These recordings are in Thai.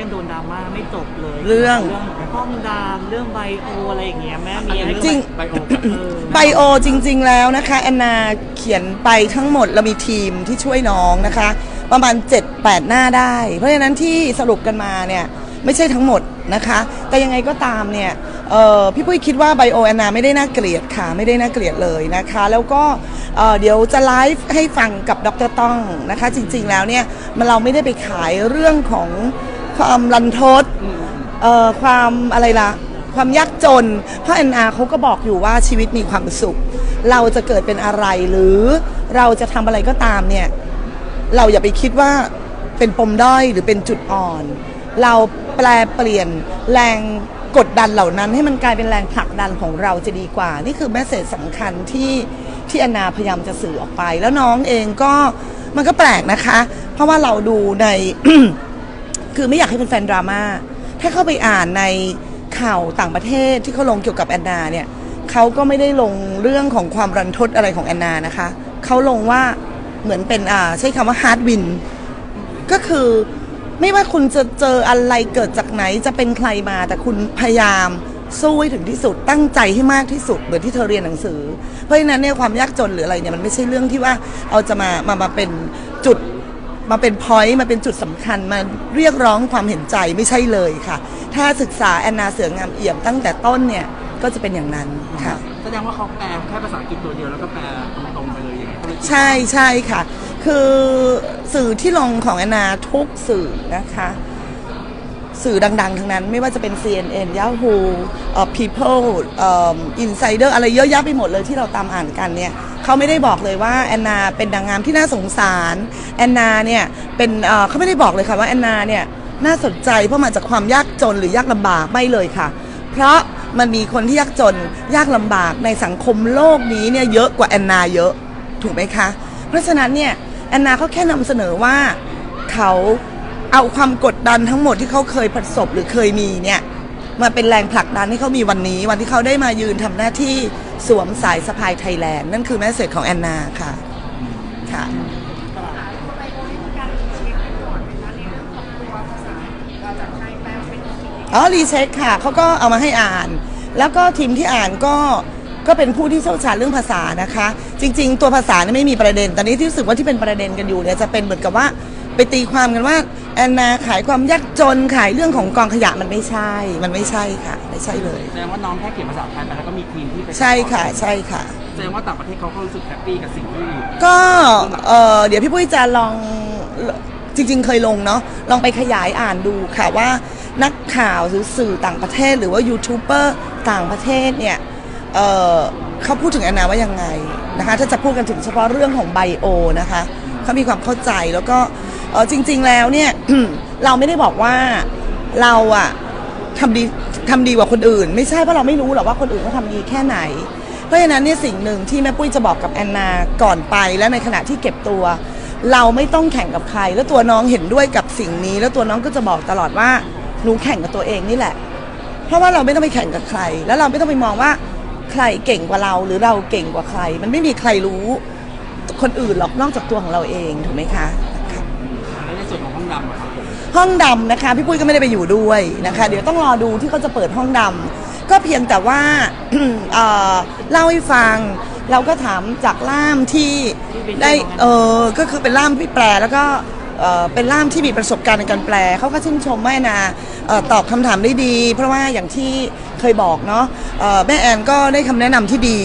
ยังโดนดราม่าไม่จบเลยเรื่องเรื่อง ห้องดามเรื่องไบโออะไรอย่างเงี้ยแม่มีอะไรจริง ไบโอเออไบโอจริง ๆ แล้วนะคะแอนนาเขียนไปทั้งหมดเรามีทีมที่ช่วยน้องนะคะ ประมาณ 7-8 หน้าได้ เพราะฉะนั้นที่สรุปกันมาเนี่ยไม่ใช่ทั้งหมดนะคะ แต่ยังไงก็ตามเนี่ยเอ่อพี่ปุ้ยคิดว่าไบโอแอนนาไม่ได้น่าเกลียดค่ะ ไม่ได้น่าเกลียดเลยนะคะ แล้วก็เอ่อเดี๋ยวจะไลฟ์ให้ฟังกับดรต้องนะคะ จริงๆแล้วเนี่ยมันเราไม่ได้ไปขายเรื่องของ ความรันทดเอ่อความอะไรล่ะ ความยากจนเพราะแอนนาเขาก็บอกอยู่ว่าชีวิตมีความสุข เราจะเกิดเป็นอะไรหรือเราจะทำอะไรก็ตามเนี่ย เราอย่าไปคิดว่าเป็นปมด้อยหรือเป็นจุดอ่อน เราแปลเปลี่ยนแรงกดดันเหล่านั้นให้มันกลายเป็นแรงผลักดันของเราจะดีกว่า นี่คือแมสเซจสำคัญที่ที่แอนนาพยายามจะสื่อออกไป แล้วน้องเองก็มันก็แปลกนะคะ เพราะว่าเราดูใน คือไม่อยากให้เป็นแฟนดราม่าถ้าเข้าไปอ่านในข่าวต่างประเทศที่เขาลงเกี่ยวกับแอนนาเนี่ยเขาก็ไม่ได้ลงเรื่องของความรันทดอะไรของแอนนานะคะเขาลงว่าเหมือนเป็นอ่าใช้คำว่าฮาร์ดวินก็คือไม่ว่าคุณจะเจออะไรเกิดจากไหนจะเป็นใครมา แต่คุณพยายามสู้ให้ถึงที่สุดตั้งใจให้มากที่สุดเหมือนที่เธอเรียนหนังสือ เพราะฉะนั้นเนี่ยความยากจนหรืออะไรเนี่ยมันไม่ใช่เรื่องที่ว่าเอาจะมามามาเป็นจุด มาเป็นพอยต์มาเป็นจุดสำคัญมาเรียกร้องความเห็นใจไม่ใช่เลยค่ะ ถ้าศึกษาแอนนาเสืองามเอี่ยมตั้งแต่ต้นเนี่ยก็จะเป็นอย่างนั้นค่ะ แสดงว่าเขาแปลแค่ภาษาอังกฤษตัวเดียวแล้วก็แปลตรงๆไปเลยอย่างเงี้ยก็เลยใช่ใช่ค่ะ คือสื่อที่ลงของแอนนาทุกสื่อนะคะ สื่อดัง ๆ ทั้งนั้น ไม่ว่าจะเป็น CNN Yahoo เอ่อ People เอ่อ Insider อะไรเยอะแยะไปหมดเลยที่เราตามอ่านกันเนี่ยเขาไม่ได้บอกเลยว่าแอนนาเป็นนางงามที่น่าสงสารแอนนาเนี่ยเป็นเอ่อเขาไม่ได้บอกเลยค่ะว่าแอนนาเนี่ยน่าสนใจเพราะมาจากความยากจนหรือยากลำบากไม่เลยค่ะ เพราะมันมีคนที่ยากจนยากลำบากในสังคมโลกนี้เนี่ยเยอะกว่าแอนนาเยอะถูกไหมคะ เพราะฉะนั้นเนี่ยแอนนาเขาแค่นำเสนอว่าเขา เอาความกดดันทั้งหมดที่เขาเคยประสบหรือเคยมีเนี่ยมาเป็นแรงผลักดันให้เขามีวันนี้ วันที่เขาได้มายืนทำหน้าที่สวมสายสะพายไทยแลนด์นั่นคือแมสเซจของแอนนาค่ะค่ะอ๋อรีเช็คค่ะเขาก็เอามาให้อ่าน แล้วก็ทีมที่อ่านก็ก็เป็นผู้ที่เชี่ยวชาญเรื่องภาษานะคะ จริง ๆ ตัวภาษานี่ไม่มีประเด็น ตอนนี้ที่รู้สึกว่าที่เป็นประเด็นกันอยู่เนี่ยจะเป็นเหมือนกับว่าไปตีความกันว่า แอนนาขายความยากจนขายเรื่องของกองขยะมันไม่ใช่ มันไม่ใช่ค่ะ ไม่ใช่เลย แสดงว่าน้องแค่เขียนภาษาไทยไปแล้วก็มีทีมที่ไปใช่ค่ะ ใช่ค่ะ แสดงว่าต่างประเทศเขาก็รู้สึกแฮปปี้กับสิ่งที่ก็เอ่อเดี๋ยวพี่ปุ้ยจะลองจริง ๆ เคยลงเนาะลองไปขยายอ่านดูค่ะว่านักข่าวหรือสื่อต่างประเทศ หรือว่ายูทูบเบอร์ต่างประเทศเนี่ยเอ่อเขาพูดถึงแอนนาว่ายังไงนะคะถ้าจะพูดกันถึงเฉพาะเรื่องของไบโอนะคะเขามีความเข้าใจแล้วก็ เออจริง ๆ แล้วเนี่ย เราไม่ได้บอกว่าเราอะทำดีทำดีกว่าคนอื่น ไม่ใช่เพราะเราไม่รู้หรอกว่าคนอื่นเขาทำดีแค่ไหน เพราะฉะนั้นเนี่ยสิ่งหนึ่งที่แม่ปุ้ยจะบอกกับแอนนาก่อนไปและในขณะที่เก็บตัว เราไม่ต้องแข่งกับใคร แล้วตัวน้องเห็นด้วยกับสิ่งนี้ แล้วตัวน้องก็จะบอกตลอดว่าหนูแข่งกับตัวเองนี่แหละ เพราะว่าเราไม่ต้องไปแข่งกับใคร แล้วเราไม่ต้องไปมองว่าใครเก่งกว่าเราหรือเราเก่งกว่าใคร มันไม่มีใครรู้คนอื่นหรอกนอกจากตัวของเราเองถูกไหมคะ ดำอะครับผมห้องดำนะคะพี่ปุ้ยก็ไม่ได้ไปอยู่ด้วยนะคะ เดี๋ยวต้องรอดูที่เขาจะเปิดห้องดำก็เพียงแต่ว่า เอ่อเล่าให้ฟัง เราก็ถามจากล่ามที่ได้เออก็คือเป็นล่ามที่แปลแล้วก็เอ่อเป็นล่ามที่มีประสบการณ์ในการแปลเขาก็ชื่นชมแม่นาเอ่อตอบคำถามได้ดี เพราะว่าอย่างที่เคยบอกเนาะเอ่อแม่แอนก็ได้คำแนะนำที่ดี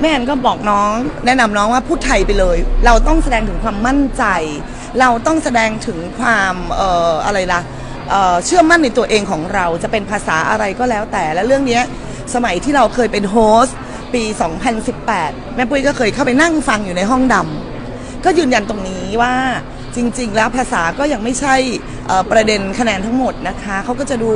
แม่แอนก็บอกน้อง แนะนำน้องว่าพูดไทยไปเลย เราต้องแสดงถึงความมั่นใจ เราต้องแสดงถึงความเอ่ออะไรล่ะเอ่อเชื่อมั่นในตัวเองของเราจะเป็นภาษาอะไรก็แล้วแต่และเรื่องเนี้ยสมัยที่เราเคยเป็นโฮสต์ปี 2018 แม่ปุ้ยก็เคยเข้าไปนั่งฟังอยู่ในห้องดำก็ยืนยันตรงนี้ว่า จริง ๆ แล้วภาษาก็ยังไม่ใช่ประเด็นคะแนนทั้งหมดนะคะเขาก็จะดู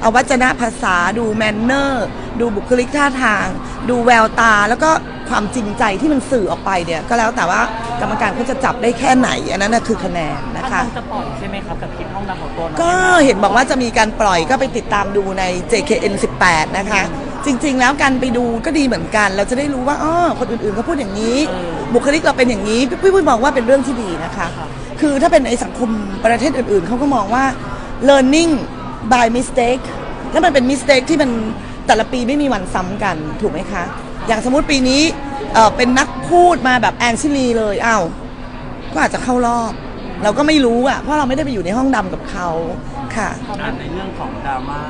เอาวัจนะภาษาดูแมนเนอร์ ดูบุคลิกท่าทาง ดูแววตา แล้วก็ความจริงใจที่มันสื่อออกไปเนี่ยก็แล้วแต่ว่ากรรมการเขาจะจับได้แค่ไหน อันนั้นนะคือคะแนนนะคะจะปล่อยใช่ไหมครับกับคลิปห้องนำของตัวก็เห็นบอกว่าจะมีการปล่อยก็ไปติดตามดูใน JKN 18 นะคะจริง ๆ แล้วการไปดูก็ดีเหมือนกัน เราจะได้รู้ว่าอ๋อคนอื่นๆเขาพูดอย่างนี้ บุคลิกเราเป็นอย่างนี้พี่ปุ้ยมองว่าเป็นเรื่องที่ดีนะคะ คือถ้าเป็นในสังคมประเทศอื่นๆ เขาก็มองว่า learning by mistake แล้วมันเป็น mistake ที่มันแต่ละปีไม่มีวันซ้ำกัน ถูกไหมคะ อย่างสมมุติปีนี้เอ่อเป็นนักพูดมาแบบแอนชิลีเลยอ้าวก็อาจจะเข้ารอบ เราก็ไม่รู้อะเพราะเราไม่ได้ไปอยู่ในห้องดำกับเขาค่ะ อ่านในเรื่องของดราม่า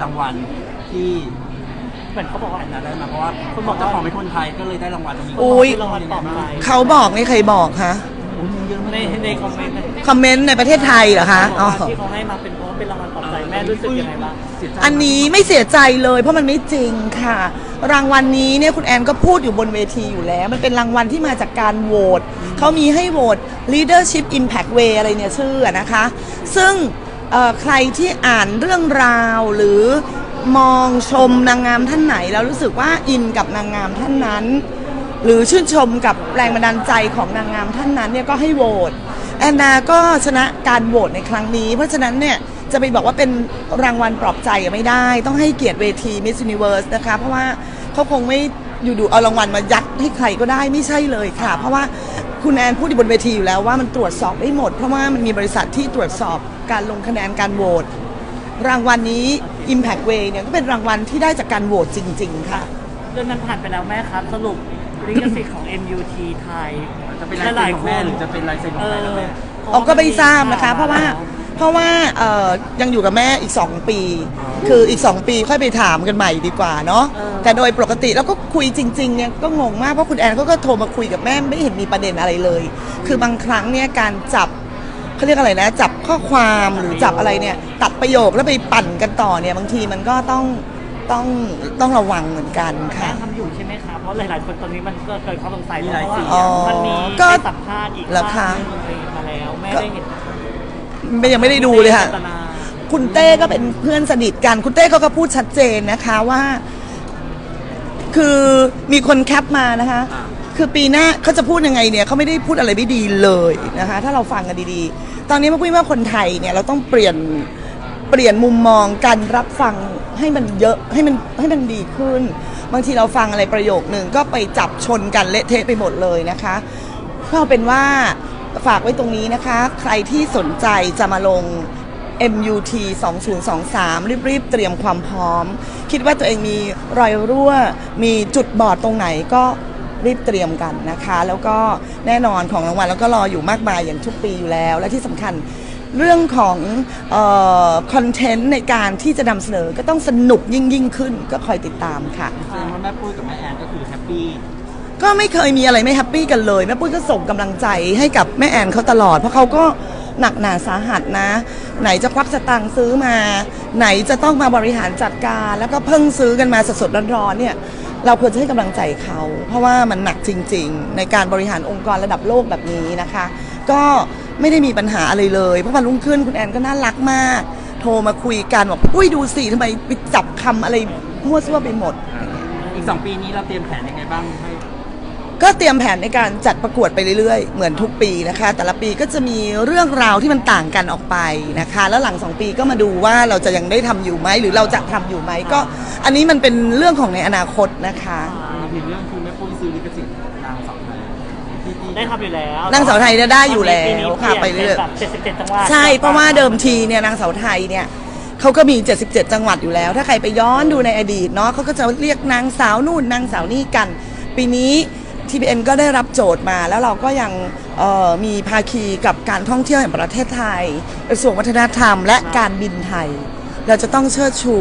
รางวัลที่เหมือนเขาบอกว่าแอนนาได้มาเพราะว่าคุณบอกเจ้าของเป็นคนไทยก็เลยได้รางวัลตรงนี้โอ้ย รางวัลปลอบใจเขาบอกนี่ใครบอกคะโอ้ย เยอะในมากในคอมเมนต์นะคอมเมนต์ในประเทศไทยเหรอคะอ๋อ ที่เขาให้มาเป็นเพราะว่าเป็นรางวัลปลอบใจแม่รู้สึกยังไงบ้างเสียใจอันนี้ไม่เสียใจเลยเพราะมันไม่จริงค่ะ รางวัลนี้เนี่ยคุณแอนก็พูดอยู่บนเวทีอยู่แล้ว มันเป็นรางวัลที่มาจากการโหวตเขามีให้โหวต leadership impact way อะไรเนี่ยชื่ออะนะคะ ซึ่งเอ่อใครที่อ่านเรื่องราวหรือมองชมนางงามท่านไหน แล้วรู้สึกว่าอินกับนางงามท่านนั้น หรือชื่นชมกับแรงบันดาลใจของนางงามท่านนั้นเนี่ยก็ให้โหวตแอนนาก็ชนะการโหวตในครั้งนี้ เพราะฉะนั้นเนี่ยจะไปบอกว่าเป็นรางวัลปลอบใจไม่ได้ ต้องให้เกียรติเวที Miss Universe นะคะ เพราะว่าเขาคงไม่อยู่ดูเอารางวัลมายัดให้ใครก็ได้ไม่ใช่เลยค่ะ เพราะว่าคุณแอนพูดอยู่บนเวทีอยู่แล้วว่ามันตรวจสอบได้หมด เพราะว่ามันมีบริษัทที่ตรวจสอบการลงคะแนนการโหวตรางวัลนี้ Impact Way เนี่ยก็เป็นรางวัลที่ได้จากการโหวตจริง ๆ ค่ะเรื่องนั้นผ่านไปแล้วแม่ครับสรุป ลิขสิทธิ์ของ MUT ไทยจะเป็นลายเซ็นของแม่หรือจะเป็นลายเซ็นของเอใครอนะแม่ออกก็ไม่ทราบนะคะ เพราะว่าเพราะว่าเอ่อยังอยู่กับแม่อีก 2 ปี คืออีก 2 ปีค่อยไปถามกันใหม่ดีกว่าเนาะแต่โดยปกติแล้วก็คุยจริงๆเนี่ยก็งงมากเพราะคุณแอนเขาก็โทรมาคุยกับแม่ไม่เห็นมีประเด็นอะไรเลย คือบางครั้งเนี่ยการจับเขาเรียกอะไรนะ จับข้อความหรือจับอะไรเนี่ยตัดประโยคแล้วไปปั่นกันต่อเนี่ยบางทีมันก็ต้อง ต้องต้องระวังเหมือนกันแม่ค่ะ ทำอยู่ใช่ไหมคะเพราะหลาย ๆ คนตอนนี้มันก็เกิดความสงสัยมีเพหลายราะว่าเสียงอ๋อมันมีก็ไปสัมภาษณ์อีกเหรอคะภาพหนึ่งมาแล้วแม่ได้เห็นไม่ยังไม่ได้ดูเลยค่ะ จตนาคุณเต้ก็เป็นเพื่อนสนิทกัน คุณเต้เขาก็พูดชัดเจนนะคะว่า คือมีคนแคปมานะคะอ่าคือปีหน้าเขาจะพูดยังไงเนี่ยเขาไม่ได้พูดอะไรไม่ดีเลยนะคะ ถ้าเราฟังกันดีๆ ตอนนี้มาพูดว่าคนไทยเนี่ยเราต้องเปลี่ยน เปลี่ยนมุมมองการรับฟังให้มันเยอะให้มันให้มันดีขึ้น บางทีเราฟังอะไรประโยคหนึ่งก็ไปจับชนกันเละเทะไปหมดเลยนะคะก็เอเป็นว่าฝากไว้ตรงนี้นะคะ ใครที่สนใจจะมาลง MUT 2023 รีบๆ เตรียมความพร้อม คิดว่าตัวเองมีรอยรั่ว มีจุดบอดตรงไหนก็รีบเตรียมกันนะคะ แล้วก็แน่นอนของรางวัลแล้วก็รออยู่มากมายอย่างทุกปีอยู่แล้ว และที่สำคัญ เรื่องของคอนเทนต์ในการที่จะนำเสนอก็ต้องสนุกยิ่งยิ่งๆขึ้นก็คอยติดตามค่ะแสดงว่าแม่ปุ้ยกับแม่แอนก็คือแฮปปี้ก็ไม่เคยมีอะไรไม่แฮปปี้กันเลย แม่ปุ้ยก็ส่งกำลังใจให้กับแม่แอนเขาตลอด เพราะเขาก็หนักหนาสาหัสนะ ไหนจะควักสตังค์ซื้อมา ไหนจะต้องมาบริหารจัดการ แล้วก็เพิ่งซื้อกันมาสดๆร้อนๆเนี่ยเราควรจะให้กำลังใจเขา เพราะว่ามันหนักจริง ๆ ในการบริหารองค์กรระดับโลกแบบนี้นะคะ ก็ ไม่ได้มีปัญหาอะไรเลยเพราะวันรุ่งขึ้นคุณแอนก็น่ารักมาก โทรมาคุยกันบอกอุ้ยดูสิทำไมไปจับคำอะไรมั่วซั่วไปหมด อีก 2 ปีนี้เราเตรียมแผนยังไงบ้างให้ก็เตรียมแผนในการจัดประกวดไปเรื่อยๆ เหมือนทุกปีนะคะ แต่ละปีก็จะมีเรื่องราวที่มันต่างกันออกไปนะคะ แล้วหลังสองปีก็มาดูว่าเราจะยังได้ทำอยู่ไหมหรือเราจะทำอยู่ไหมก็ อันนี้มันเป็นเรื่องของในอนาคตนะคะมีเรื่องคือแม่ปุ้ยซื้อลิขสิทธิ์นางสาวไทยที่ที่ ได้ทำอยู่แล้วนางสาวไทยเนี่ยได้อยู่แล้วปีนี้ค่ะไปเรื่อยแบบ77จังหวัดใช่เพราะว่าเดิมทีเนี่ยนางสาวไทยเนี่ยเขาก็มี 77 จังหวัดอยู่แล้ว ถ้าใครไปย้อนดูในอดีตเนาะเขาก็จะเรียกนางสาวนู่นนางสาวนี่กัน ปีนี้ TPN ก็ได้รับโจทย์มาแล้วเราก็ยังเอ่อมีภาคีกับการท่องเที่ยวแห่งประเทศไทยกระทรวงวัฒนธรรม และการบินไทย เราจะต้องเชิดชู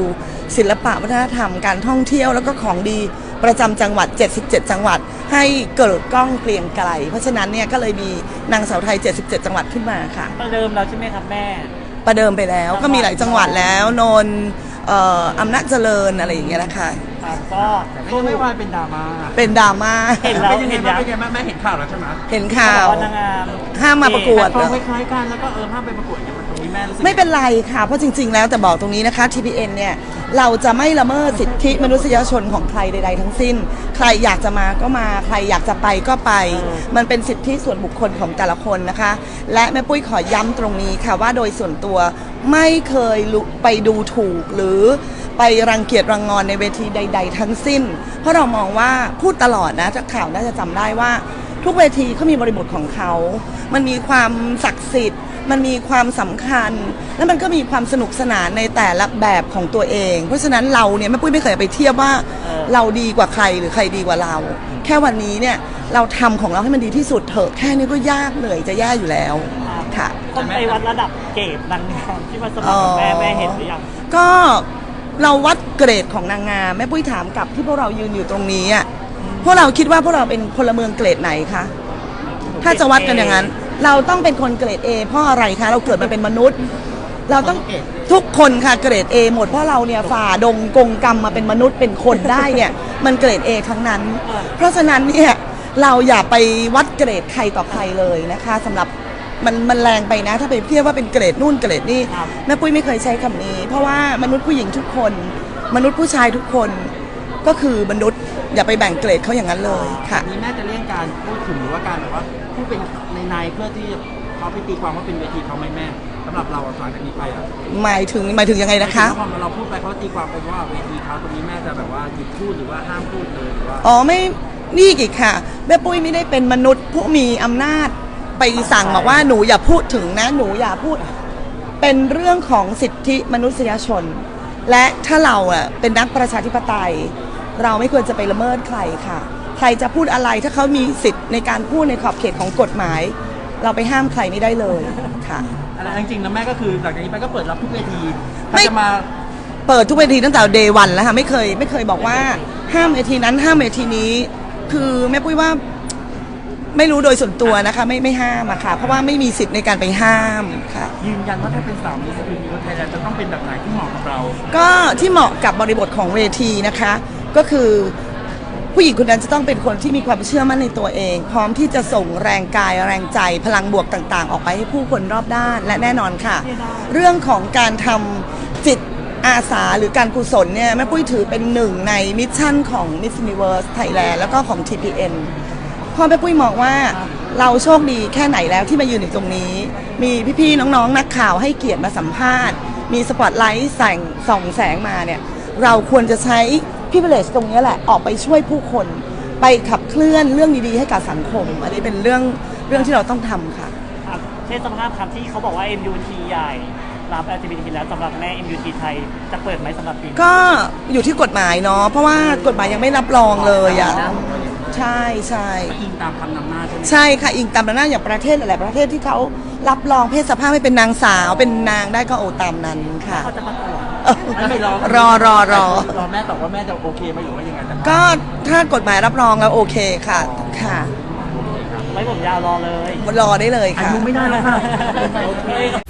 ศิลปะวัฒนธรรม การท่องเที่ยวแล้วก็ของดีประจำจังหวัด 77 จังหวัด ให้เกิดกล้องเกลียงไกล เพราะฉะนั้นเนี่ยก็เลยมีนางสาวไทย 77 จังหวัดขึ้นมาค่ะ ประเดิมแล้วใช่ไหมครับแม่ ประเดิมไปแล้วจังหวัดก็มีหลายจังหวัดแล้วนนท์เอ่ออำนาจเจริญอะไรอย่างเงี้ยนะคะครับก็แต่ก็ไม่ว่าเป็นดราม่าเป็นดราม่าเห็นแล้วเป็นยังไงเห็นบ้างยังเป็นยังไงบ้างแม่เห็นข่าวแล้วใช่ไหมเห็นข่าวบอกว่นางงามห้ามมาประกวดแต่ความคล้ายๆกันแล้วก็เออห้ามไปประกวดอย่าง มันตรงนี้แม่รู้สึกไม่เป็นไรค่ะ เพราะจริง ๆ แล้วแต่บอกตรงนี้นะคะ TPN เนี่ยเราจะไม่ละเมิดสิทธิมนุษยชนของใครใด ๆ ทั้งสิ้น ใครอยากจะมาก็มาใครอยากจะไปก็ไป มันเป็นสิทธิส่วนบุคคลของแต่ละคนนะคะ และแม่ปุ้ยขอย้ำตรงนี้ค่ะว่าโดยส่วนตัวไม่เคยลุไปดูถูกหรือไปรังเกียจรังงอนในเวทีใด ๆ ทั้งสิ้น เพราะเรามองว่าพูดตลอดนะจากข่าวน่าจะจำได้ว่า ทุกเวทีเขามีบริบทของเขา มันมีความศักดิ์สิทธิ์ มันมีความสำคัญ แล้วมันก็มีความสนุกสนานในแต่ละแบบของตัวเอง เพราะฉะนั้นเราเนี่ยแม่ปุ้ยไม่เคยไปเทียบว่าเราดีกว่าใครหรือใครดีกว่าเรา แค่วันนี้เนี่ยเราทำของเราให้มันดีที่สุดเถอะแค่นี้ก็ยากเหนื่อยจะแย่อยู่แล้วค่ะคนไปวัดระดับเกรดนางงามที่มาสมัครกับแม่แม่เห็นหรือยัง ก็เราวัดเกรดของนางงามแม่ปุ้ยถามกลับที่พวกเรายืนอยู่ตรงนี้อะพวกเราคิดว่าพวกเราเป็นพลเมืองเกรดไหนคะถ้าจะวัดกันอย่างนั้น เราต้องเป็นคนเกรด A เพราะอะไรคะเราเกิดมาเป็นมนุษย์ เราต้องทุกคนค่ะเกรด A หมดเพราะเราเนี่ยฝ่าดงกงกรรมมาเป็นมนุษย์เป็นคนได้เนี่ยมันเกรด A ทั้งนั้น เพราะฉะนั้นเนี่ยเราอย่าไปวัดเกรดใครต่อใครเลยนะคะสำหรับมันมันแรงไปนะ ถ้าไปเทียบว่าเป็นเกรดนู่นเกรดนี่ครับแม่ปุ้ยไม่เคยใช้คำนี้ เพราะว่ามนุษย์ผู้หญิงทุกคน มนุษย์ผู้ชายทุกคนก็คือมนุษย์อย่าไปแบ่งเกรดเขาอย่างนั้นเลยค่ะนี้แม่จะเลี่ยงการพูดถึงหรือว่าการแบบว่าพูดเป็นในในๆเพื่อที่เขาไปตีความว่าเป็นเวทีเขาไหมแม่สำหรับเราอะหลังจากนี้ไปอะหมายถึงหมายถึงยังไงนะคะพอเราพูดไปเขาตีความไปว่าเวทีเขาตรงนี้แม่จะแบบว่าหยุดพูดหรือว่าห้ามพูดเลยหรือว่าอ๋อไม่นี่อีกค่ะ แม่ปุ้ยไม่ได้เป็นมนุษย์ผู้มีอำนาจไปสั่งบอกว่าหนูอย่าพูดถึงนะหนูอย่าพูด เป็นเรื่องของสิทธิมนุษยชน และถ้าเราอะเป็นนักประชาธิปไตย เราไม่ควรจะไปละเมิดใครค่ะ ใครจะพูดอะไรถ้าเขามีสิทธิ์ในการพูดในขอบเขตของกฎหมาย เราไปห้ามใครไม่ได้เลยค่ะอะไรจริงๆแล้วแม่ก็คือหลังจากนี้ไปก็เปิดรับทุกเวทีไม่ถ้าจะมาเปิดทุกเวทีตั้งแต่เดวันแล้วค่ะไม่เคยไม่เคยบอกว่าห้ามเวทีนั้นห้ามเวทีนี้ คือแม่ปุ้ยว่าไม่รู้โดยส่วนตัวนะคะ ไม่ไม่ห้ามอะค่ะ เพราะว่าไม่มีสิทธิ์ในการไปห้ามค่ะ ยืนยันว่าถ้าเป็นสาวมิสยูนิเวอร์ไทยแลนด์จะต้องเป็นแบบไหนที่เหมาะกับเรา ก็ที่เหมาะกับบริบทของเวทีนะคะ ก็คือ ผู้หญิงคนนั้นจะต้องเป็นคนที่มีความเชื่อมั่นในตัวเอง พร้อมที่จะส่งแรงกายแรงใจพลังบวกต่างๆ ออกไปให้ผู้คนรอบด้านและแน่นอนค่ะ เรื่องของการทำจิตอาสาหรือการกุศลเนี่ยแม่ปุ้ยถือเป็นหนึ่งในมิชชั่นของ Miss Universe Thailand แล้วก็ของ TPN เพราะแม่ปุ้ยมองว่าเราโชคดีแค่ไหนแล้วที่มายืนอยู่ตรงนี้ มีพี่ๆน้องๆ นักข่าวให้เกียรติมาสัมภาษณ์ มีสปอตไลท์แสงส่องแสงมาเนี่ย เราควรจะใช้ พิเวเลชตรงนี้แหละออกไปช่วยผู้คน ไปขับเคลื่อนเรื่องดีๆให้กับสังคม อันนี้เป็นเรื่องเรื่องที่เราต้องทำค่ะ ครับเช่นสภาพครับที่เขาบอกว่า MUT ใหญ่ รับ LGBT แล้วสำหรับแม่ MUT ไทยจะเปิดไหมสำหรับปีนี้ก็อยู่ที่กฎหมายเนาะเพราะว่ากฎหมายยังไม่รับรองเลยอะใช่ใช่อิงตามคำนำหน้าใช่ไหมใช่ค่ะอิงตามหน้าอย่างประเทศหลายๆประเทศที่เขารับรองเพศสภาพให้เป็นนางสาวเป็นนางได้ก็โอตามนั้นค่ะ เขาจะประกวด ไม่ไม่รอรอรอรอ รอแม่ตอบว่าแม่จะโอเคไหมหรือว่ายังไงแต่ก็ถ้ากฎหมายรับรองแล้วโอเคค่ะค่ะ ไว้ผมยาวรอเลยรอได้เลยอาค่ะ ยุไม่ได้แล้วค่ะโอเค